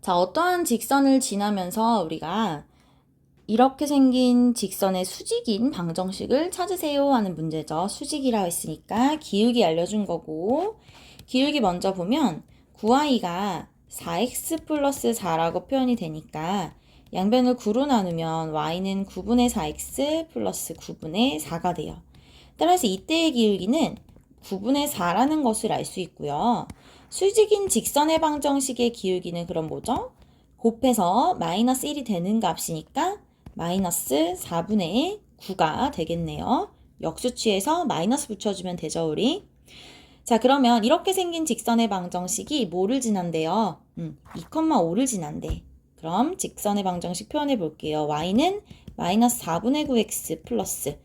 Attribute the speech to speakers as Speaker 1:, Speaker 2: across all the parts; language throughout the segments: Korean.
Speaker 1: 자, 어떠한 직선을 지나면서 우리가 이렇게 생긴 직선의 수직인 방정식을 찾으세요 하는 문제죠. 수직이라고 했으니까 기울기 알려준 거고 기울기 먼저 보면 9i가 4x 플러스 4라고 표현이 되니까 양변을 9로 나누면 y는 9분의 4x 플러스 9분의 4가 돼요. 따라서 이때의 기울기는 9분의 4라는 것을 알 수 있고요. 수직인 직선의 방정식의 기울기는 그럼 뭐죠? 곱해서 마이너스 1이 되는 값이니까 마이너스 4분의 9가 되겠네요. 역수 취해서 마이너스 붙여주면 되죠, 우리? 자, 그러면 이렇게 생긴 직선의 방정식이 뭐를 지난대요? 음, 2,5를 지난대. 그럼 직선의 방정식 표현해 볼게요. y는 마이너스 4분의 9x 플러스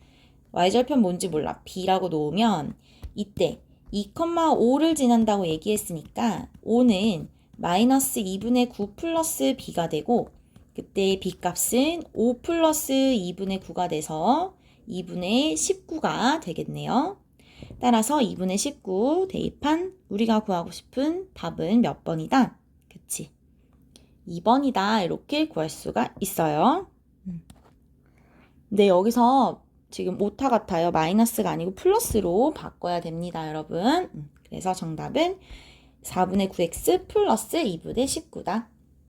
Speaker 1: y절편 뭔지 몰라. b라고 놓으면 이때 2,5를 지난다고 얘기했으니까 5는 마이너스 2분의 9 플러스 b가 되고 그때 b 값은 5 플러스 2분의 9가 돼서 2분의 19가 되겠네요. 따라서 2분의 19 대입한 우리가 구하고 싶은 답은 몇 번이다? 그치? 2번이다. 이렇게 구할 수가 있어요. 음. 네, 여기서 지금 오타 같아요. 마이너스가 아니고 플러스로 바꿔야 됩니다, 여러분. 음, 그래서 정답은 4분의 9x 플러스 2분의 19다.